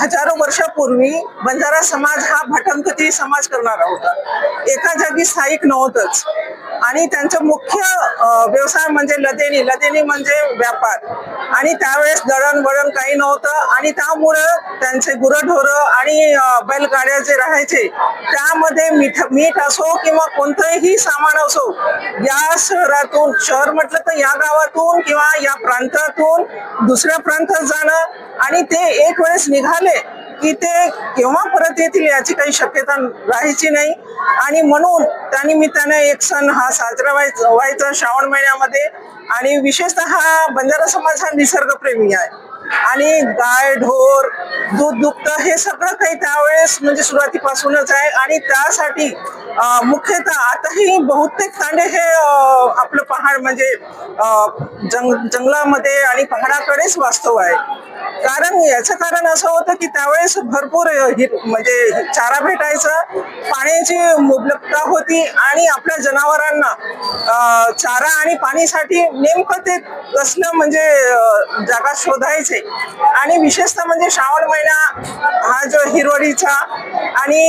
हजारो वर्षापूर्वी बंजारा समाज हा भटंकती समाज करणारा होता. एका जागी स्थायिक नव्हतच आणि त्यांचं मुख्य व्यवसाय म्हणजे लदेनी. लदेनी म्हणजे व्यापार. आणि त्यावेळेस दळणवळण काही नव्हतं आणि त्यामुळं त्यांचे गुरढोरं आणि बैलगाड्या जे राहायचे त्यामध्ये मीठ मीठ असो किंवा कोणतंही सामान असो या शहरातून शहर म्हटलं तर या गावातून किंवा या प्रांतातून दुसऱ्या प्रांतात जाणं आणि ते एक वेळेस निघाले की ते केव्हा परत येतील याची काही शक्यता राहायची नाही. आणि म्हणून त्यानिमित्ताने एक सण हा साजरा व्हायचा व्हायचा श्रावण महिन्यामध्ये. आणि विशेषतः हा बंजारा समाज हा निसर्गप्रेमी आहे. आणि गाय ढोर दूध दुखतं हे सगळं काही त्यावेळेस म्हणजे सुरुवातीपासूनच आहे. आणि त्यासाठी मुख्यतः आताही बहुतेक तांडे हे पहाड म्हणजे जंग जंगलामध्ये आणि पहाडाकडेच वास्तव आहे. कारण याचं कारण असं होतं की त्यावेळेस भरपूर हि- म्हणजे चारा भेटायचा पाण्याची मुबलकता होती आणि आपल्या जनावरांना चारा आणि पाणीसाठी नेमकं ते कसलं म्हणजे जागा शोधायचे. आणि विशेषतः म्हणजे श्रावण महिना हा जो हिरवडीचा आणि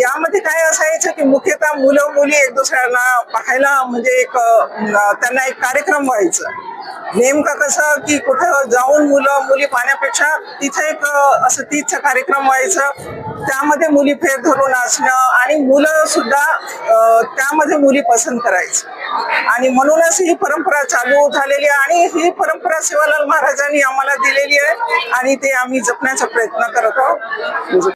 यामध्ये काय असायचं की मुख्यतः मुलं मुली एक दुसऱ्यांना पाहायला म्हणजे एक त्यांना एक कार्यक्रम व्हायचं. नेमकं कसं की कुठं जाऊन मुलं मुली पाहण्यापेक्षा तिथे एक असं तीच कार्यक्रम व्हायचं. त्यामध्ये मुली फेर धरून नाचणं आणि मुलं सुद्धा त्यामध्ये मुली पसंत करायचं. आणि म्हणूनच ही परंपरा चालू झालेली आहे आणि ही परंपरा सेवालाल महाराजांनी आम्हाला दिलेली आहे आणि ते आम्ही जपण्याचा प्रयत्न करत आहोत.